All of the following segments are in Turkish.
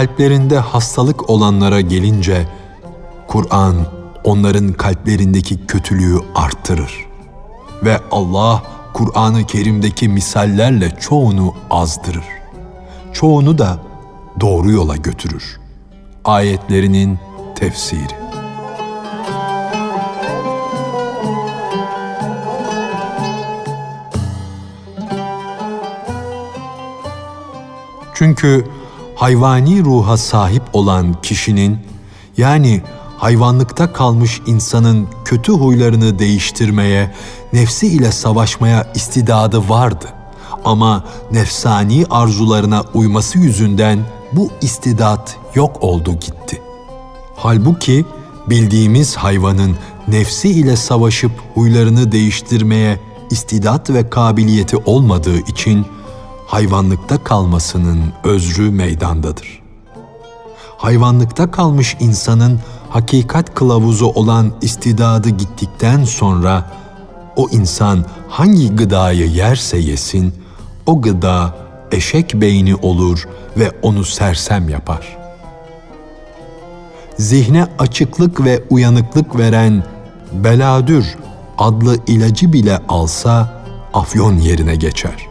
kalplerinde hastalık olanlara gelince Kur'an onların kalplerindeki kötülüğü arttırır. Ve Allah Kur'an-ı Kerim'deki misallerle çoğunu azdırır. Çoğunu da doğru yola götürür. Ayetlerinin tefsiri. Çünkü hayvani ruha sahip olan kişinin yani hayvanlıkta kalmış insanın kötü huylarını değiştirmeye, nefsi ile savaşmaya istidadı vardı. Ama nefsani arzularına uyması yüzünden bu istidat yok oldu gitti. Halbuki bildiğimiz hayvanın nefsi ile savaşıp huylarını değiştirmeye istidat ve kabiliyeti olmadığı için hayvanlıkta kalmasının özrü meydandadır. Hayvanlıkta kalmış insanın hakikat kılavuzu olan istidadı gittikten sonra o insan hangi gıdayı yerse yesin, o gıda eşek beyni olur ve onu sersem yapar. Zihne açıklık ve uyanıklık veren beladür adlı ilacı bile alsa afyon yerine geçer.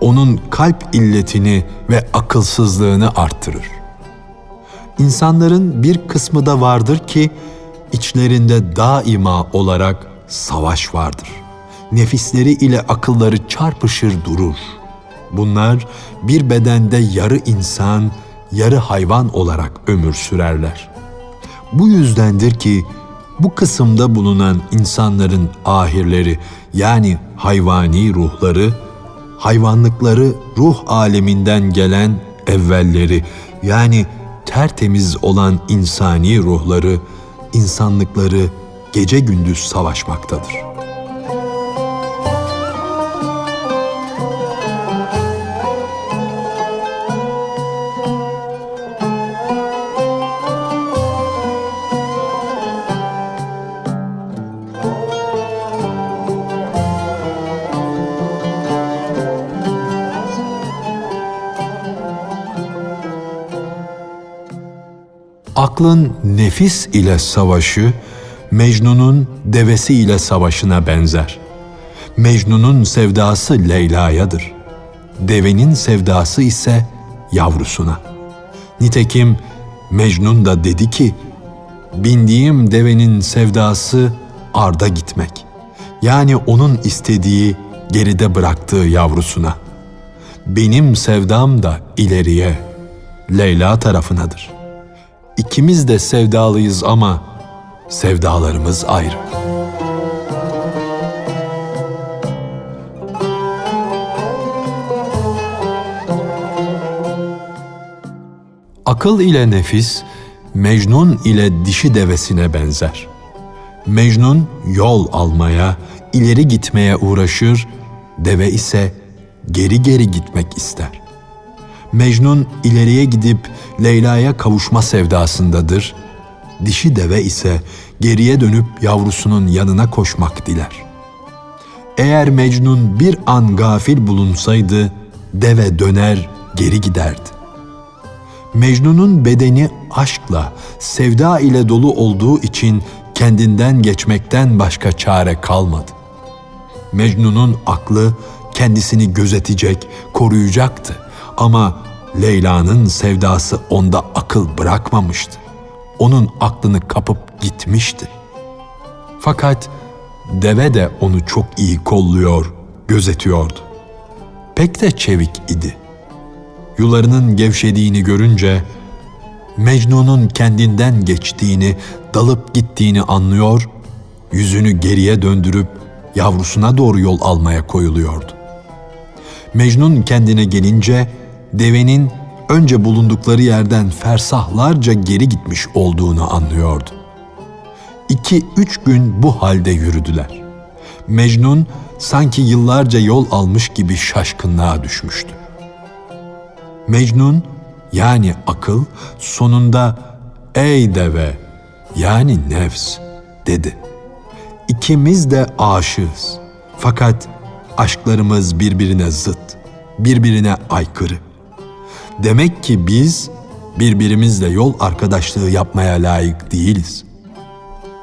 Onun kalp illetini ve akılsızlığını arttırır. İnsanların bir kısmı da vardır ki içlerinde daima olarak savaş vardır. Nefisleri ile akılları çarpışır durur. Bunlar bir bedende yarı insan, yarı hayvan olarak ömür sürerler. Bu yüzdendir ki bu kısımda bulunan insanların ahirleri yani hayvani ruhları, hayvanlıkları ruh aleminden gelen evvelleri yani tertemiz olan insani ruhları, insanlıkları gece gündüz savaşmaktadır. Aklın nefis ile savaşı, Mecnun'un devesi ile savaşına benzer. Mecnun'un sevdası Leyla'yadır. Devenin sevdası ise yavrusuna. Nitekim Mecnun da dedi ki, bindiğim devenin sevdası arda gitmek. Yani onun istediği geride bıraktığı yavrusuna. Benim sevdam da ileriye, Leyla tarafınadır.'' İkimiz de sevdalıyız ama sevdalarımız ayrı. Akıl ile nefis, Mecnun ile dişi devesine benzer. Mecnun yol almaya, ileri gitmeye uğraşır, deve ise geri geri gitmek ister. Mecnun ileriye gidip Leyla'ya kavuşma sevdasındadır. Dişi deve ise geriye dönüp yavrusunun yanına koşmak diler. Eğer Mecnun bir an gafil bulunsaydı deve döner geri giderdi. Mecnun'un bedeni aşkla, sevda ile dolu olduğu için kendinden geçmekten başka çare kalmadı. Mecnun'un aklı kendisini gözetecek, koruyacaktı. Ama Leyla'nın sevdası onda akıl bırakmamıştı. Onun aklını kapıp gitmişti. Fakat deve de onu çok iyi kolluyor, gözetiyordu. Pek de çevik idi. Yularının gevşediğini görünce Mecnun'un kendinden geçtiğini, dalıp gittiğini anlıyor, yüzünü geriye döndürüp yavrusuna doğru yol almaya koyuluyordu. Mecnun kendine gelince devenin önce bulundukları yerden fersahlarca geri gitmiş olduğunu anlıyordu. İki üç gün bu halde yürüdüler. Mecnun sanki yıllarca yol almış gibi şaşkınlığa düşmüştü. Mecnun yani akıl sonunda ey deve yani nefs dedi. İkimiz de aşığız. Fakat aşklarımız birbirine zıt, birbirine aykırı. Demek ki biz birbirimizle yol arkadaşlığı yapmaya layık değiliz.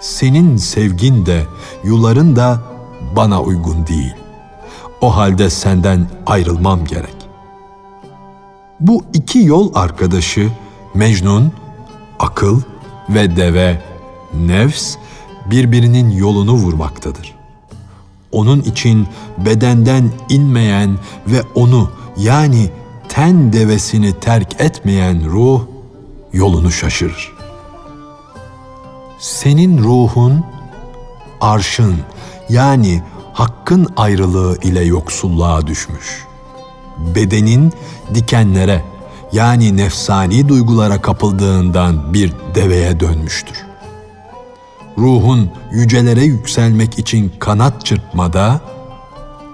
Senin sevgin de, yuların da bana uygun değil. O halde senden ayrılmam gerek. Bu iki yol arkadaşı Mecnun, akıl ve deve, nefs birbirinin yolunu vurmaktadır. Onun için bedenden inmeyen ve onu yani ten devesini terk etmeyen ruh yolunu şaşırır. Senin ruhun arşın yani hakkın ayrılığı ile yoksulluğa düşmüş. Bedenin dikenlere yani nefsani duygulara kapıldığından bir deveye dönmüştür. Ruhun yücelere yükselmek için kanat çırpmada,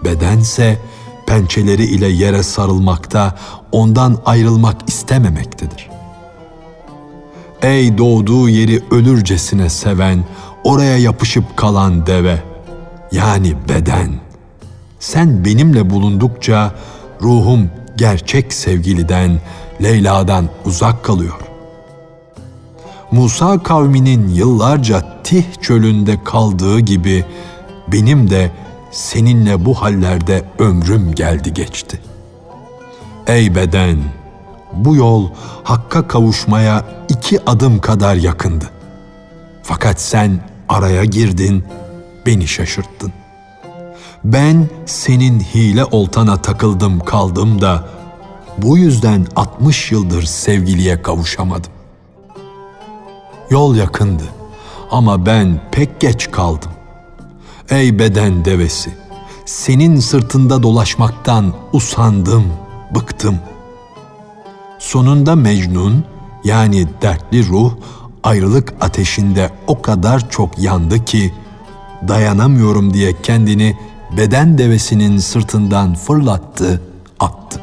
bedense pençeleri ile yere sarılmakta, ondan ayrılmak istememektedir. Ey doğduğu yeri ölürcesine seven, oraya yapışıp kalan deve, yani beden. Sen benimle bulundukça ruhum gerçek sevgiliden, Leyla'dan uzak kalıyor. Musa kavminin yıllarca Tih çölünde kaldığı gibi benim de seninle bu hallerde ömrüm geldi geçti. Ey beden, bu yol hakka kavuşmaya iki adım kadar yakındı. Fakat sen araya girdin, beni şaşırttın. Ben senin hile oltana takıldım kaldım da bu yüzden 60 yıldır sevgiliye kavuşamadım. Yol yakındı ama ben pek geç kaldım. Ey beden devesi, senin sırtında dolaşmaktan usandım, bıktım. Sonunda Mecnun yani dertli ruh ayrılık ateşinde o kadar çok yandı ki dayanamıyorum diye kendini beden devesinin sırtından fırlattı, attı.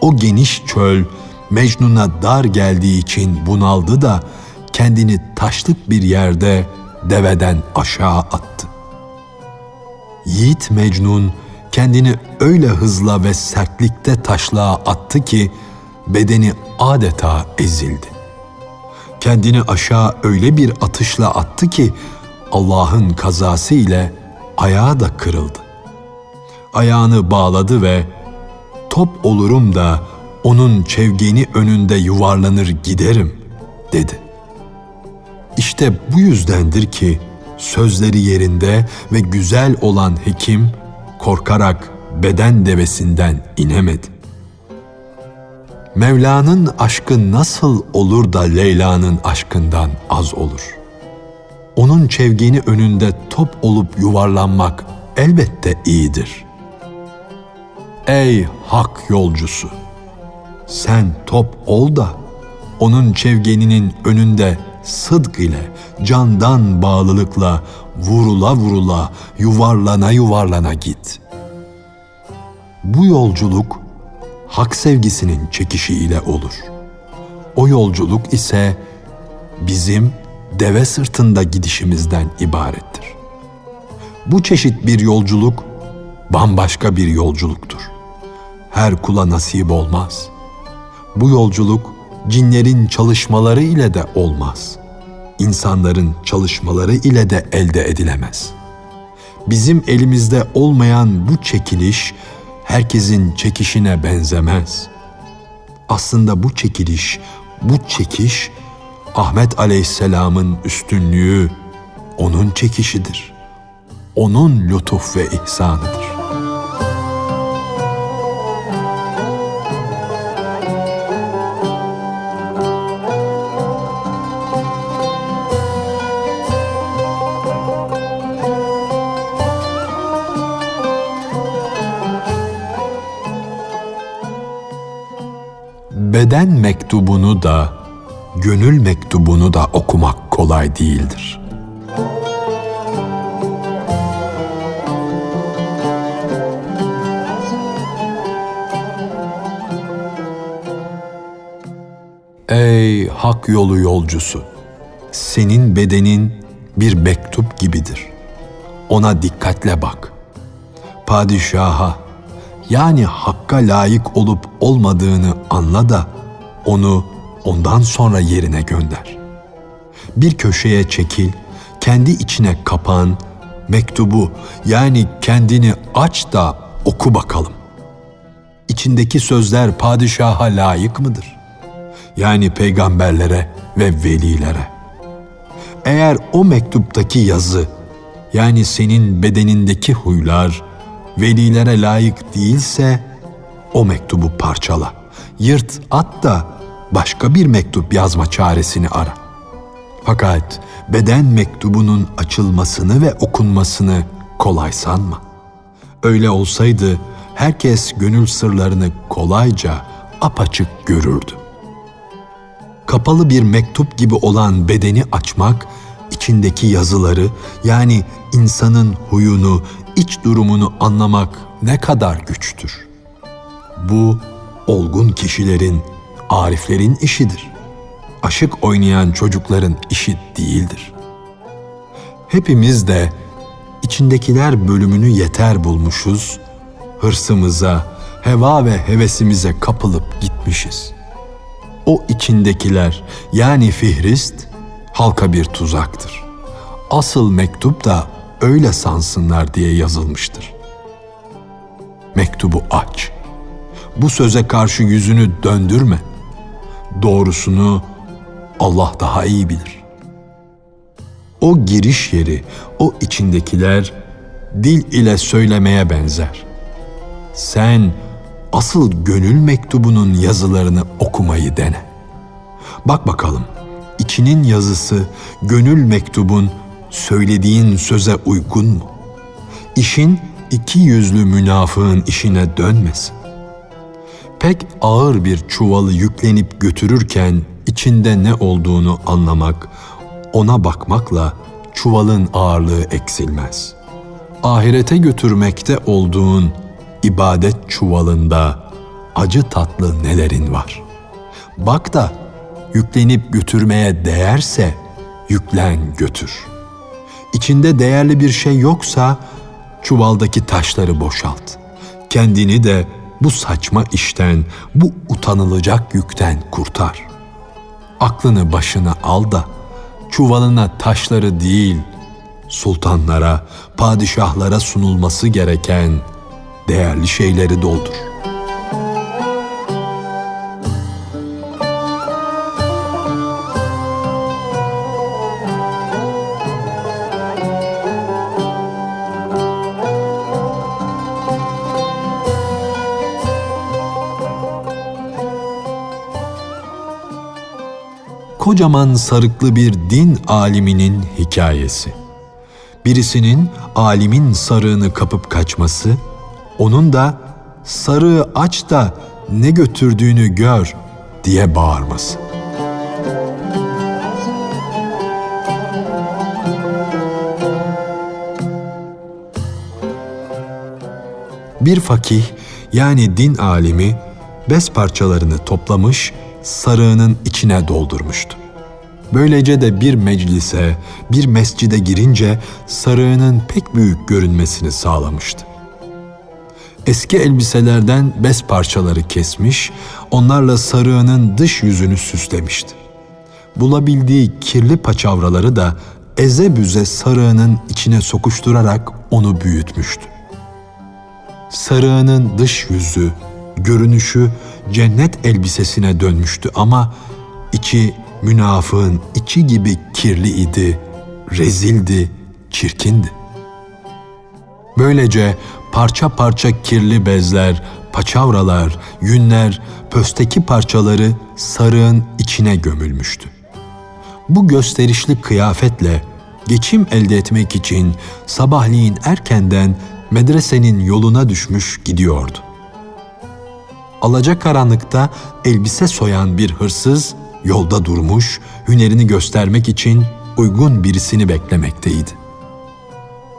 O geniş çöl Mecnun'a dar geldiği için bunaldı da kendini taşlık bir yerde deveden aşağı attı. Yiğit Mecnun kendini öyle hızla ve sertlikte taşlığa attı ki bedeni adeta ezildi. Kendini aşağı öyle bir atışla attı ki Allah'ın kazası ile ayağı da kırıldı. Ayağını bağladı ve top olurum da onun çevgeni önünde yuvarlanır giderim dedi. İşte bu yüzdendir ki sözleri yerinde ve güzel olan hekim korkarak beden devesinden inemedi. Mevla'nın aşkı nasıl olur da Leyla'nın aşkından az olur? Onun çevgeni önünde top olup yuvarlanmak elbette iyidir. Ey hak yolcusu! Sen top ol da onun çevgeninin önünde sıdk ile, candan bağlılıkla, vurula vurula, yuvarlana yuvarlana git. Bu yolculuk hak sevgisinin çekişi ile olur. O yolculuk ise bizim deve sırtında gidişimizden ibarettir. Bu çeşit bir yolculuk bambaşka bir yolculuktur. Her kula nasip olmaz. Bu yolculuk cinlerin çalışmaları ile de olmaz. İnsanların çalışmaları ile de elde edilemez. Bizim elimizde olmayan bu çekiliş herkesin çekişine benzemez. Aslında bu çekiliş, bu çekiş Ahmet Aleyhisselam'ın üstünlüğü onun çekişidir. Onun lütuf ve ihsanıdır. Beden mektubunu da, gönül mektubunu da okumak kolay değildir. Ey hak yolu yolcusu! Senin bedenin bir mektup gibidir. Ona dikkatle bak. Padişaha, yani hakka layık olup olmadığını anla da onu ondan sonra yerine gönder. Bir köşeye çekil, kendi içine kapan, mektubu yani kendini aç da oku bakalım. İçindeki sözler padişaha layık mıdır? Yani peygamberlere ve velilere. Eğer o mektuptaki yazı yani senin bedenindeki huylar velilere layık değilse o mektubu parçala. Yırt at da başka bir mektup yazma çaresini ara. Fakat beden mektubunun açılmasını ve okunmasını kolay sanma. Öyle olsaydı herkes gönül sırlarını kolayca apaçık görürdü. Kapalı bir mektup gibi olan bedeni açmak, içindeki yazıları yani insanın huyunu, iç durumunu anlamak ne kadar güçtür. Bu olgun kişilerin, ariflerin işidir. Aşık oynayan çocukların işi değildir. Hepimiz de içindekiler bölümünü yeter bulmuşuz, hırsımıza, heva ve hevesimize kapılıp gitmişiz. O içindekiler yani fihrist halka bir tuzaktır. Asıl mektup da öyle sansınlar diye yazılmıştır. Mektubu aç. Bu söze karşı yüzünü döndürme. Doğrusunu Allah daha iyi bilir. O giriş yeri, o içindekiler dil ile söylemeye benzer. Sen asıl gönül mektubunun yazılarını okumayı dene. Bak bakalım, içinin yazısı gönül mektubun söylediğin söze uygun mu? İşin iki yüzlü münafığın işine dönmesin. Pek ağır bir çuvalı yüklenip götürürken içinde ne olduğunu anlamak, ona bakmakla çuvalın ağırlığı eksilmez. Ahirete götürmekte olduğun ibadet çuvalında acı tatlı nelerin var. Bak da yüklenip götürmeye değerse yüklen götür. İçinde değerli bir şey yoksa çuvaldaki taşları boşalt. Kendini de bu saçma işten, bu utanılacak yükten kurtar. Aklını başına al da çuvalına taşları değil, sultanlara, padişahlara sunulması gereken değerli şeyleri doldur. Kocaman sarıklı bir din aliminin hikayesi. Birisinin alimin sarığını kapıp kaçması, onun da sarığı aç da ne götürdüğünü gör diye bağırması. Bir fakih yani din alimi bez parçalarını toplamış sarığının içine doldurmuştu. Böylece de bir meclise, bir mescide girince sarığının pek büyük görünmesini sağlamıştı. Eski elbiselerden bez parçaları kesmiş, onlarla sarığının dış yüzünü süslemişti. Bulabildiği kirli paçavraları da eze büze sarığının içine sokuşturarak onu büyütmüştü. Sarığının dış yüzü, görünüşü cennet elbisesine dönmüştü ama içi münafığın içi gibi kirli idi, rezildi, çirkindi. Böylece parça parça kirli bezler, paçavralar, yünler, pösteki parçaları sarığın içine gömülmüştü. Bu gösterişli kıyafetle geçim elde etmek için sabahleyin erkenden medresenin yoluna düşmüş gidiyordu. Alacakaranlıkta elbise soyan bir hırsız yolda durmuş, hünerini göstermek için uygun birisini beklemekteydi.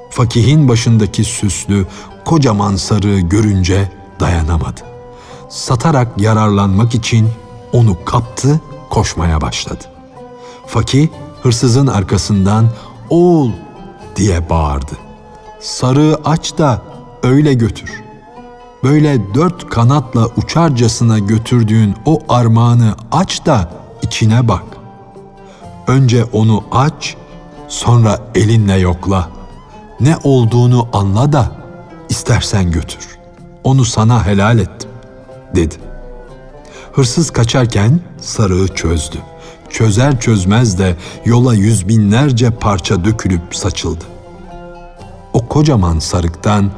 Fakihin başındaki süslü, kocaman sarığı görünce dayanamadı. Satarak yararlanmak için onu kaptı, koşmaya başladı. Fakih hırsızın arkasından "Oğul!" diye bağırdı. "Sarığı aç da öyle götür." Böyle dört kanatla uçarcasına götürdüğün o armağanı aç da içine bak. Önce onu aç, sonra elinle yokla. Ne olduğunu anla da istersen götür. Onu sana helal ettim, dedi. Hırsız kaçarken sarığı çözdü. Çözer çözmez de yola yüz binlerce parça dökülüp saçıldı. O kocaman sarıktan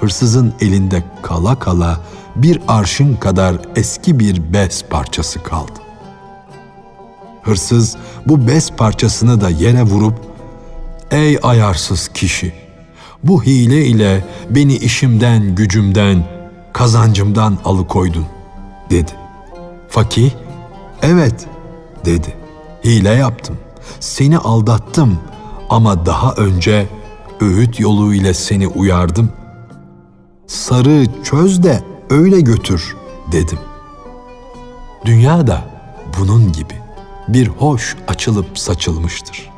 hırsızın elinde kala kala bir arşın kadar eski bir bez parçası kaldı. Hırsız bu bez parçasını da yere vurup "Ey ayarsız kişi, bu hile ile beni işimden, gücümden, kazancımdan alıkoydun." dedi. Fakih, "Evet." dedi. "Hile yaptım. Seni aldattım ama daha önce öğüt yolu ile seni uyardım. Sarı çöz de öyle götür dedim. Dünya da bunun gibi bir hoş açılıp saçılmıştır.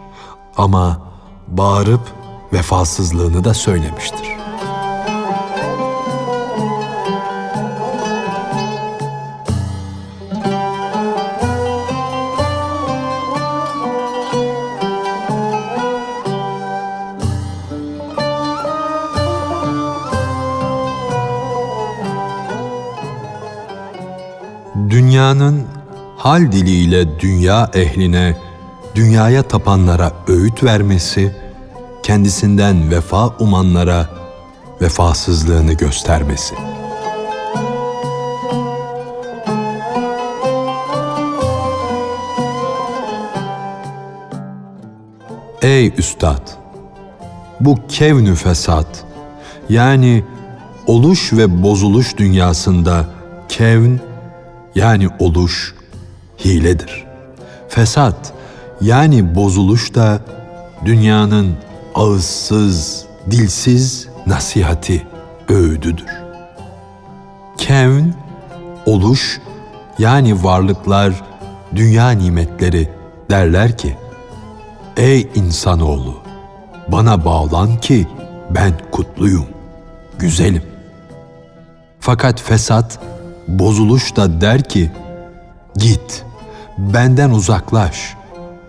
Ama bağırıp vefasızlığını da söylemiştir. Dünyanın hal diliyle dünya ehline, dünyaya tapanlara öğüt vermesi, kendisinden vefa umanlara vefasızlığını göstermesi. Ey üstad! Bu kevnü fesat, yani oluş ve bozuluş dünyasında kevn yani oluş hiledir. Fesat yani bozuluş da dünyanın ağızsız, dilsiz nasihati, öğüdüdür. Kevn, oluş yani varlıklar, dünya nimetleri derler ki, Ey insanoğlu, bana bağlan ki ben kutluyum, güzelim. Fakat fesat, bozuluş da der ki, git, benden uzaklaş,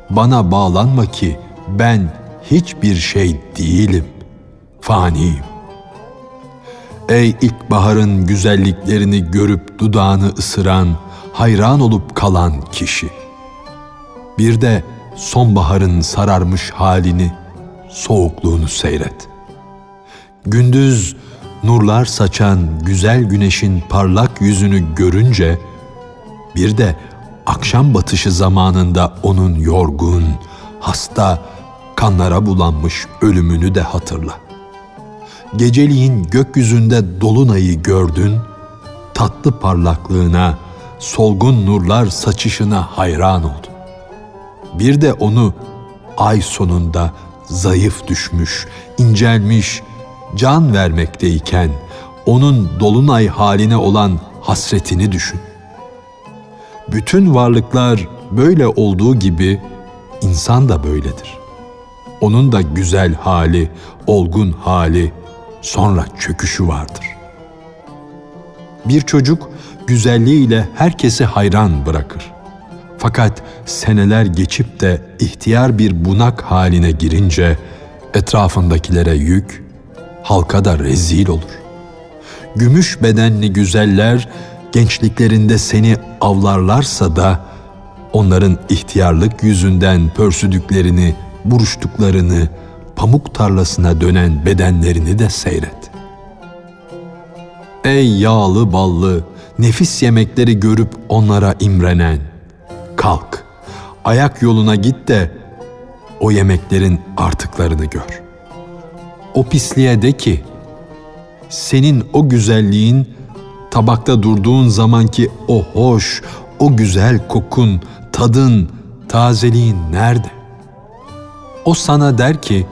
bana bağlanma ki ben hiçbir şey değilim, faniyim. Ey ilkbaharın güzelliklerini görüp dudağını ısıran, hayran olup kalan kişi. Bir de sonbaharın sararmış halini, soğukluğunu seyret. Gündüz nurlar saçan güzel güneşin parlak yüzünü görünce bir de akşam batışı zamanında onun yorgun, hasta, kanlara bulanmış ölümünü de hatırla. Geceliğin gökyüzünde dolunayı gördün, tatlı parlaklığına, solgun nurlar saçışına hayran oldun. Bir de onu ay sonunda zayıf düşmüş, incelmiş, can vermekteyken onun dolunay haline olan hasretini düşün. Bütün varlıklar böyle olduğu gibi insan da böyledir. Onun da güzel hali, olgun hali, sonra çöküşü vardır. Bir çocuk güzelliğiyle herkesi hayran bırakır. Fakat seneler geçip de ihtiyar bir bunak haline girince etrafındakilere yük, halka da rezil olur. Gümüş bedenli güzeller gençliklerinde seni avlarlarsa da onların ihtiyarlık yüzünden pörsüdüklerini, buruştuklarını, pamuk tarlasına dönen bedenlerini de seyret. Ey yağlı ballı, nefis yemekleri görüp onlara imrenen, kalk, ayak yoluna git de o yemeklerin artıklarını gör. O pisliğe de ki, senin o güzelliğin tabakta durduğun zamanki o hoş, o güzel kokun, tadın, tazeliğin nerede? O sana der ki,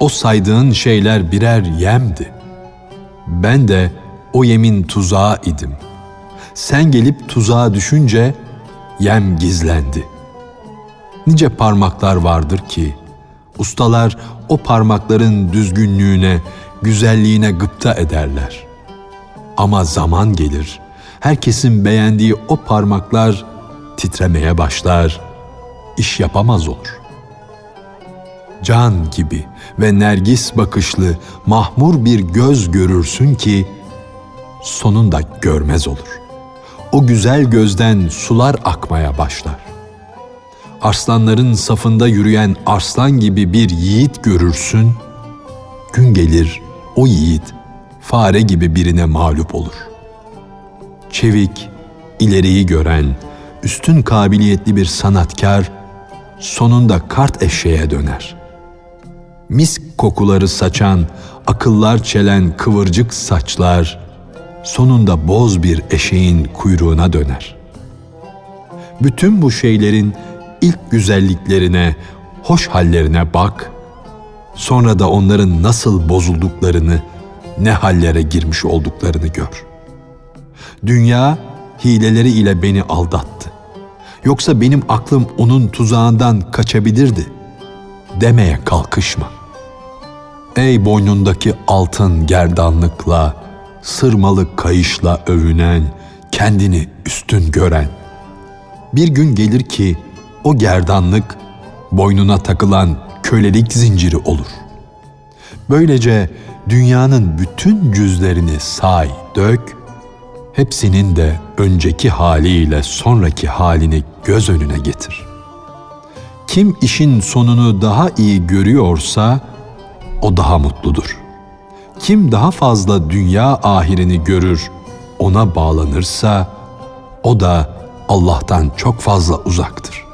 o saydığın şeyler birer yemdi. Ben de o yemin tuzağı idim. Sen gelip tuzağa düşünce yem gizlendi. Nice parmaklar vardır ki, ustalar o parmakların düzgünlüğüne, güzelliğine gıpta ederler. Ama zaman gelir, herkesin beğendiği o parmaklar titremeye başlar, iş yapamaz olur. Can gibi ve nergis bakışlı mahmur bir göz görürsün ki sonunda görmez olur. O güzel gözden sular akmaya başlar. Arslanların safında yürüyen arslan gibi bir yiğit görürsün. Gün gelir o yiğit fare gibi birine mağlup olur. Çevik, ileriyi gören, üstün kabiliyetli bir sanatkar sonunda kart eşeğe döner. Misk kokuları saçan, akıllar çelen kıvırcık saçlar sonunda boz bir eşeğin kuyruğuna döner. Bütün bu şeylerin ilk güzelliklerine, hoş hallerine bak, sonra da onların nasıl bozulduklarını, ne hallere girmiş olduklarını gör. Dünya hileleri ile beni aldattı. Yoksa benim aklım onun tuzağından kaçabilirdi. Demeye kalkışma. Ey boynundaki altın gerdanlıkla, sırmalı kayışla övünen, kendini üstün gören. Bir gün gelir ki o gerdanlık boynuna takılan kölelik zinciri olur. Böylece dünyanın bütün cüzlerini say, dök, hepsinin de önceki haliyle sonraki halini göz önüne getir. Kim işin sonunu daha iyi görüyorsa o daha mutludur. Kim daha fazla dünya ahirini görür, ona bağlanırsa o da Allah'tan çok fazla uzaktır.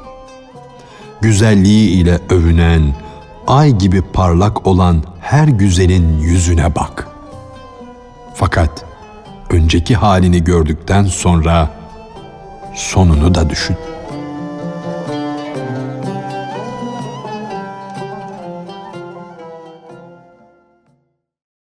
Güzelliği ile övünen, ay gibi parlak olan her güzelin yüzüne bak. Fakat önceki halini gördükten sonra sonunu da düşün.''